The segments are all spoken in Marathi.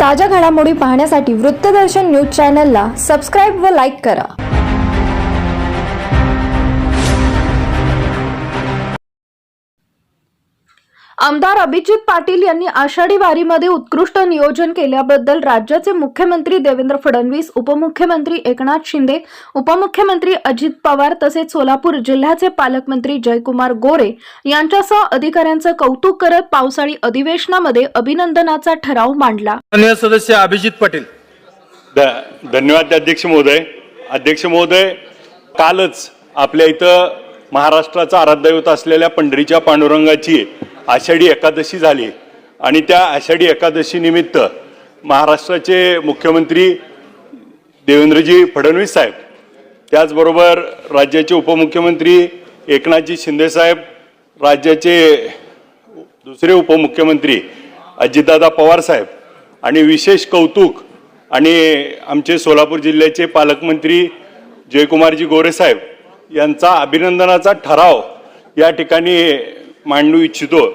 ताज्या घडामोडी पाहण्यासाठी वृत्तदर्शन न्यूज चॅनलला सबस्क्राईब व लाईक करा. आमदार अभिजित पाटील यांनी आषाढी वारीमध्ये उत्कृष्ट नियोजन केल्याबद्दल राज्याचे मुख्यमंत्री देवेंद्र फडणवीस उपमुख्यमंत्री एकनाथ शिंदे उपमुख्यमंत्री अजित पवार तसेच सोलापूर जिल्ह्याचे पालकमंत्री जयकुमार गोरे यांच्यासह अधिकाऱ्यांचं कौतुक करत पावसाळी अधिवेशनामध्ये अभिनंदनाचा ठराव मांडला. माननीय सदस्य अभिजित पाटील. धन्यवाद अध्यक्ष महोदय. अध्यक्ष महोदय कालच आपल्या इथं महाराष्ट्राचा आराध्यदैवत असलेल्या पंढरीच्या पांडुरंगाची आषाढी एकादशी झाली. आणि त्या आषाढी एकादशीनिमित्त महाराष्ट्राचे मुख्यमंत्री देवेंद्रजी फडणवीस साहेब त्याचबरोबर राज्याचे उपमुख्यमंत्री एकनाथजी शिंदेसाहेब राज्याचे दुसरे उपमुख्यमंत्री अजितदादा पवार साहेब आणि विशेष कौतुक आणि आमचे सोलापूर जिल्ह्याचे पालकमंत्री जयकुमारजी गोरेसाहेब यांचा अभिनंदनाचा ठराव या ठिकाणी मांडू इच्छितो.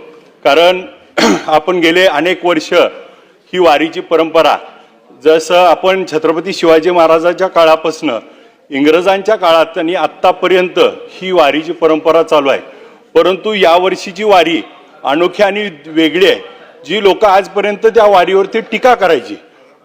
कारण आपण गेले अनेक वर्ष ही वारीची परंपरा. जसं आपण छत्रपती शिवाजी महाराजांच्या काळापासनं इंग्रजांच्या काळात आणि आत्तापर्यंत ही वारीची परंपरा चालू आहे. परंतु यावर्षीची वारी अनोखी आणि वेगळी आहे. जी लोक आजपर्यंत त्या वारीवरती टीका करायची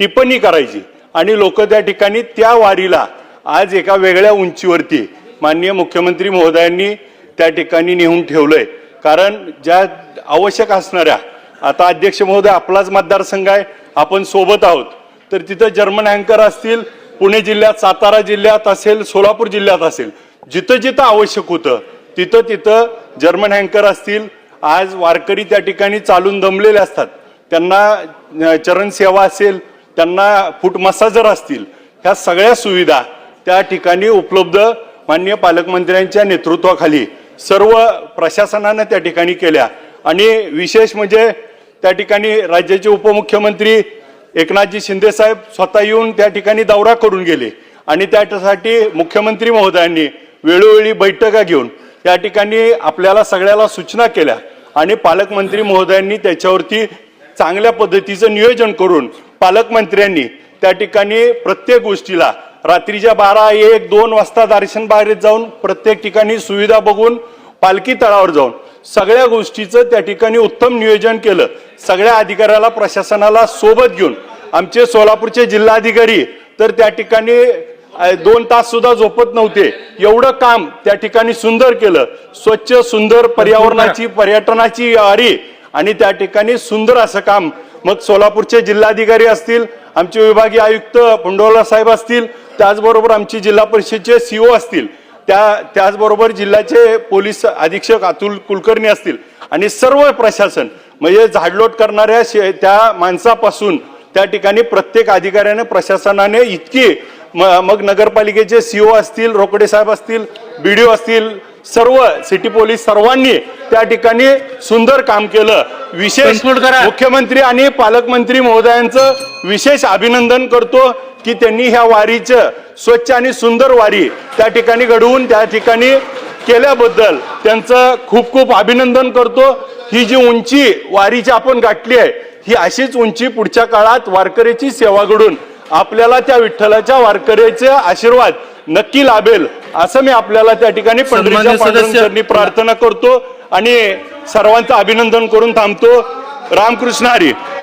टिप्पणी करायची आणि लोक त्या ठिकाणी त्या वारीला आज एका वेगळ्या उंचीवरती माननीय मुख्यमंत्री महोदयांनी त्या ठिकाणी नेऊन ठेवलं आहे कारण ज्या आवश्यक असणाऱ्या आता अध्यक्ष महोदय आपलाच मतदारसंघ आहे आपण सोबत आहोत. तर तिथं जर्मन हँकर असतील पुणे जिल्ह्यात सातारा जिल्ह्यात असेल सोलापूर जिल्ह्यात असेल जिथं जिथं आवश्यक होतं तिथं तिथं जर्मन हँकर असतील आज वारकरी त्या ठिकाणी चालून दमलेले असतात. त्यांना चरण सेवा असेल त्यांना फूट मसाजर असतील ह्या सगळ्या सुविधा त्या ठिकाणी उपलब्ध माननीय पालकमंत्र्यांच्या नेतृत्वाखाली सर्व प्रशासनानं त्या ठिकाणी केल्या. आणि विशेष म्हणजे त्या ठिकाणी राज्याचे उपमुख्यमंत्री एकनाथजी शिंदेसाहेब स्वतः येऊन त्या ठिकाणी दौरा करून गेले. आणि त्यासाठी मुख्यमंत्री महोदयांनी वेळोवेळी बैठका घेऊन त्या ठिकाणी आपल्याला सगळ्याला सूचना केल्या. आणि पालकमंत्री महोदयांनी त्याच्यावरती चांगल्या पद्धतीचं नियोजन करून पालकमंत्र्यांनी त्या ठिकाणी प्रत्येक गोष्टीला रात्रीच्या बारा एक दोन वाजता दर्शन बाहेर जाऊन प्रत्येक ठिकाणी सुविधा बघून पालखी तळावर जाऊन सगळ्या गोष्टीचं त्या ठिकाणी उत्तम नियोजन केलं. सगळ्या अधिकाऱ्याला प्रशासनाला सोबत घेऊन आमचे सोलापूरचे जिल्हाधिकारी तर त्या ठिकाणी दोन तास सुद्धा झोपत नव्हते. एवढं काम त्या ठिकाणी सुंदर केलं. स्वच्छ सुंदर पर्यावरणाची पर्यटनाची आरी आणि त्या ठिकाणी सुंदर असं काम. मग सोलापूरचे जिल्हाधिकारी असतील आमचे विभागीय आयुक्त पुंडोला साहेब असतील त्याचबरोबर आमची जिल्हा परिषदचे सीओ असतील त्या त्याचबरोबर जिल्ह्याचे पोलीस अधीक्षक अतुल कुलकर्णी असतील आणि सर्व प्रशासन म्हणजे झाडलोट करणाऱ्या शे- त्या माणसापासून त्या ठिकाणी प्रत्येक अधिकाऱ्याने प्रशासनाने इतकी मग नगरपालिकेचे सीओ असतील रोकडे साहेब असतील बीडीओ असतील सर्व सिटी पोलीस सर्वांनी त्या ठिकाणी सुंदर काम केलं विशेष. मुख्यमंत्री आणि पालकमंत्री महोदयांचं विशेष अभिनंदन करतो की त्यांनी ह्या वारीचं स्वच्छ आणि सुंदर वारी त्या ठिकाणी घडवून त्या ठिकाणी केल्याबद्दल त्यांचं खूप खूप अभिनंदन करतो. ही जी उंची वारीची आपण गाठली आहे ही अशीच उंची पुढच्या काळात वारकऱ्याची सेवा घडून आपल्याला त्या विठ्ठलाच्या वारकऱ्याचे आशीर्वाद नक्की लाभेल असं मी आपल्याला त्या ठिकाणी पंढरीच्या पांडुरंगांनी प्रार्थना करतो आणि सर्वांचं अभिनंदन करून थांबतो. रामकृष्ण हरी.